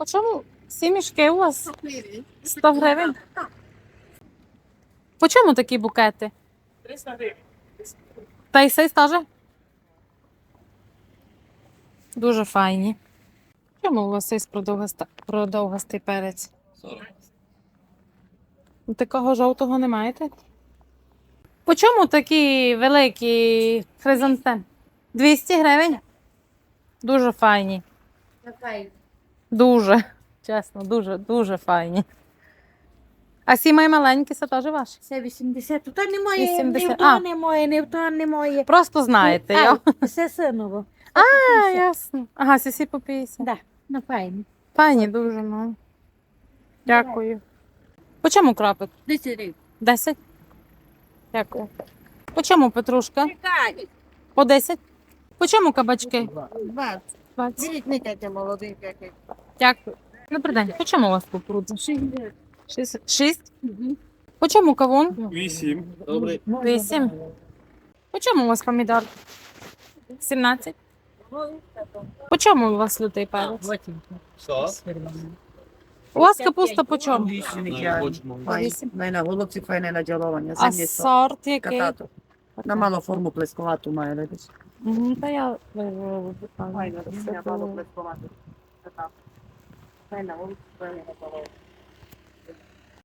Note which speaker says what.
Speaker 1: По чому всі мішки у вас? 100 гривень. По чому такі букети?
Speaker 2: 300 гривень.
Speaker 1: Та й сей теж? Дуже файні. Чому у вас продовгаста... продовгастий перець?
Speaker 2: 40.
Speaker 1: Такого жовтого не маєте? По чому такі великі хризантем? 200 гривень? Дуже файні. Дуже. Чесно, дуже, дуже файні. А сі мої маленькі, це теж ваші?
Speaker 3: Це 80. Та немає,
Speaker 1: 80.
Speaker 3: ні в то немає, ні в то немає.
Speaker 1: Просто знаєте його.
Speaker 3: А, Це синово.
Speaker 1: А, ясно. Ага, сісі по 50.
Speaker 3: Да, ну файно.
Speaker 1: Файні дуже, ну. Дякую. По чому крапик?
Speaker 3: 10 гривень.
Speaker 1: 10? Дякую. По чому петрушка?
Speaker 3: Чекай.
Speaker 1: По 10? По чому кабачки?
Speaker 3: 20.
Speaker 1: 20.
Speaker 3: Дивіть, не тетя молодий який.
Speaker 1: Дякую. Добрий день. По чому у вас кукурудза?
Speaker 3: 6 гривень.
Speaker 1: 6? 6? По чому кавун?
Speaker 2: 8. Добре.
Speaker 1: 8. По чому у вас помідор? 17. По чому у вас лютий перець?
Speaker 2: Що?
Speaker 1: У вас капуста по чому?
Speaker 4: Файн. Най на голубці файне наділовання,
Speaker 1: А сорт який?
Speaker 4: На мало форму плесковату має видиш.
Speaker 1: Та я вивела.
Speaker 4: Файно, мало плесковату. Катато. Файна голубці файне наділовання.